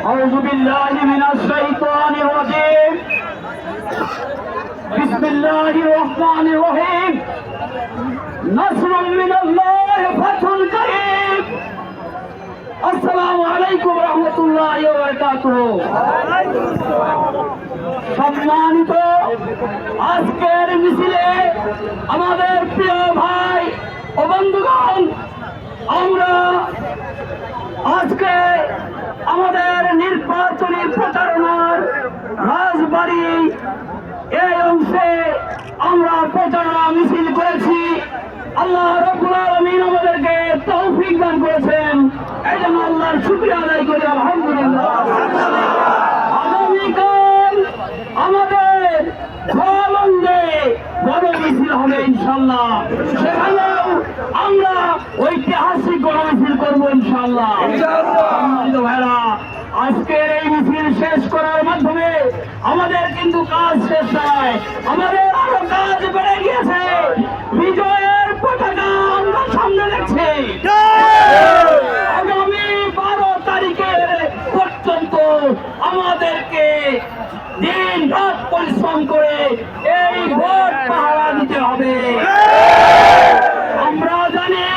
أعوذ بالله من الشيطان الرجيم بسم الله الرحمن الرحيم نصر من الله فتح قريب السلام عليكم ورحمة الله وبركاته সম্মানিত আজকের মিছিলে আমাদের প্রিয় ভাই ও বন্ধুগণ আমরা আজকে অংশে আমরা প্রচারণা মিছিল করেছি। আল্লাহ রব্বুল আলামিন আমাদেরকে তৌফিক দান করেছেন। এই জন্য আল্লাহর শুকরিয়া আদায় করি, আলহামদুলিল্লাহ। আগামীকাল আমাদের ফলন্দে বড় মিছিল হবে ইনশাল্লাহ সেখানেও আমরা ঐতিহাসিক বড় মিছিল করব ইনশাল্লাহ সম্মানিত ভাইরা আজকের এই মিছিল শেষ করার মাধ্যমে আমাদের কিন্তু কাজ শেষ নয়। আমাদের আরও কাজ বেড়ে গিয়েছে। বিজয়ের পতাকা আমরা সামনে দেখছি। আগামী বারো তারিখের পর্যন্ত আমাদেরকে দিন রাত পরিশ্রম করে এই ভোট পাহারা দিতে হবে। আমরা জানি,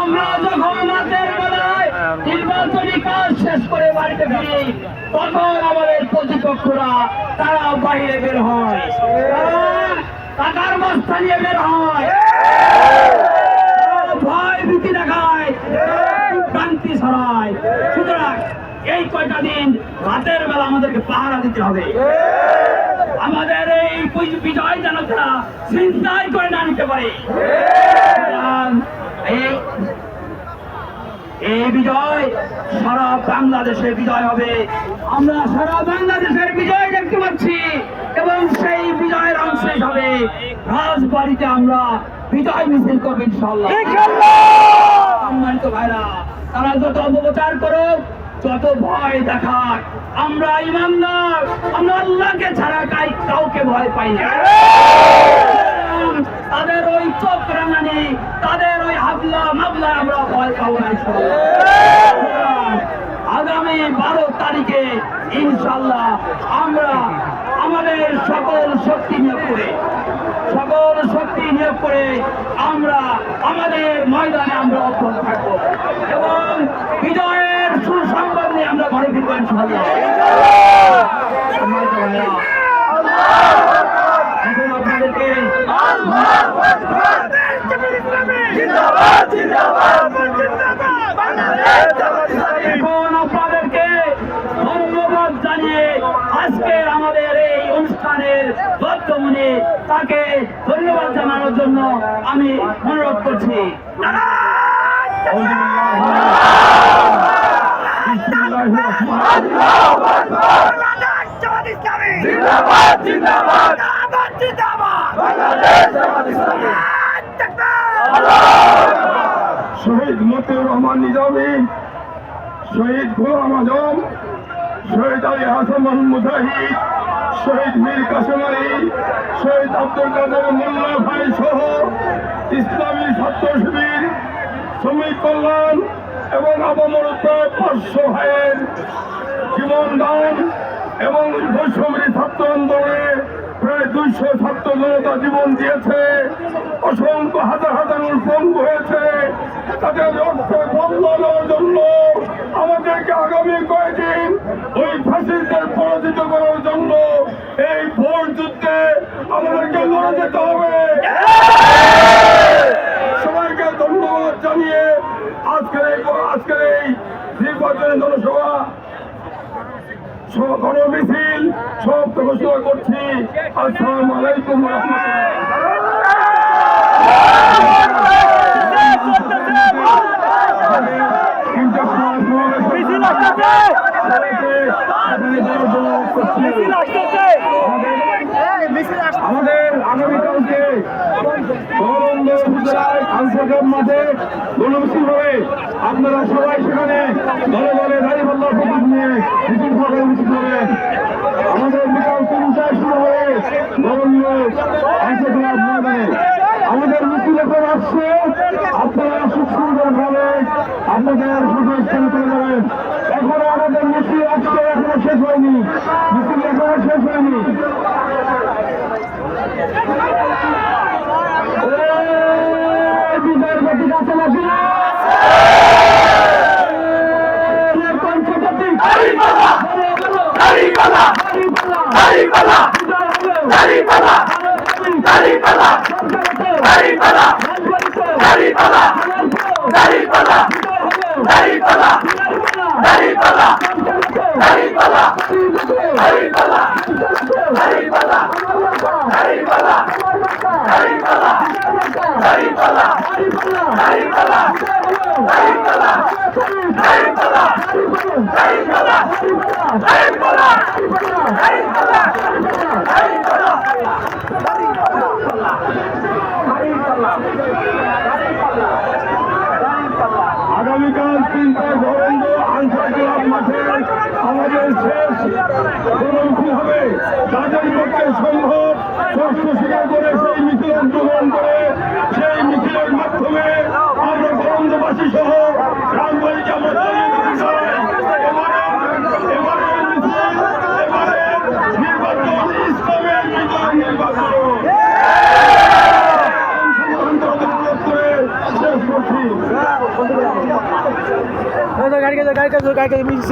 আমরা যখন রাতের বেলায় নির্বাচনী কাজ শেষ করে বাড়িতে ফিরি, তখন আমাদের প্রতিপক্ষরা তারা বাইরে বের হয়। টাকার নিয়ে বের হয়। ভয় ভীতি দেখায়। ক্রান্তি ছড়ায়। সুতরাং এই কয়টা দিন রাতের বেলা আমাদেরকে পাহারা দিতে হবে। আমাদের এই বিজয় যেন তারা চিন্তাই করে না নিতে পারে। এই বিজয় সারা বাংলাদেশের বিজয় হবে। আমরা সারা বাংলাদেশের বিজয় দেখতে পাচ্ছি এবং সেই বিজয়ের অংশ হিসাবে রাজবাড়িতে আমরা বিজয় মিছিল করব ইনশাল্লাহ সম্মানিত ভাইরা, তারা যত অপপ্রচার করুক, যত ভয় দেখাক, আমরা ইমানদার, আমরা আল্লাহকে ছাড়া কাই কাউকে ভয় পাই না। তাদের ওই চোখ রাঙানি, তাদের ওই হাবলা মাবলা আমরা ভয় পাবো না। আগামী বারো তারিখে ইনশাল্লাহ আমরা আমাদের সকল শক্তি নিয়োগ করে সকল শক্তি নিয়োগ করে আমরা আমাদের ময়দানে আমরা অক্ষত থাকব এবং বিজয়ের সুসংবাদ নিয়ে আমরা ঘরে ফিরবো ইনশাল্লাহ সম্মানিত ভাইরা, এখন আপনাদেরকে এখন আপনাদেরকে ধন্যবাদ জানিয়ে আজকের আমাদের এই অনুষ্ঠানের বর্তমানে তাকে ধন্যবাদ জানানোর জন্য আমি অনুরোধ করছি। শহীদ মতিউর রহমান নিজামী, শহীদ গোলাম আজম, শহীদ আলী হাসান মুজাহিদ, শহীদ মীর শহীদ আব্দুল কাদের মোল্লা ভাই সহ ইসলামী ছাত্র শিবির শ্রমিক কল্যাণ এবং আবমর প্রায় পাঁচশো ভাইয়ের জীবন দান এবং বৈষম্যী ছাত্র আন্দোলনে প্রায় দুইশো ছাত্র জনতা জীবন দিয়েছে। অসংখ্য হাজার হাজার পঙ্গু হয়েছে। তাদের রক্ত বদলানোর জন্য আমাদেরকে আগামী কয়েকদিন ওই ফাঁসিদের পরাজিত করার জন্য যুদ্ধে আমাদেরকে লড়ে যেতে হবে। সবাইকে ধন্যবাদ জানিয়ে আজকের এই আজকের এই নির্বাচনী জনসভা গণ মিছিল সব ঘোষণা করছি। আসসালামু আলাইকুম রহমতুল্লাহ। আপনারা সবাই সেখানে দলে দলে দাঁড়িপাল্লা প্রতীক নিয়ে মিছিল অনুষ্ঠিত হবে। আমাদের বিকাল তিনটায় শুরু হবে আমাদের মিছিল এখন আসছে, আপনারা সুখ সুন্দরভাবে আপনাদের সুযোগ করে যাবেন এখনও আমাদের মিছিল আসছে এখনও শেষ হয়নি। মিছিল এখনও শেষ হয়নি। Hey! আগামীকাল তিনটা ধরেন্দ্র আন্তর্জাতিক মাঠে আমাদের শেষ কর্মসূচি হবে। তাদের পক্ষে সম্ভব, কষ্ট স্বীকার করে সেই মিছিল অংশগ্রহণ back of the music.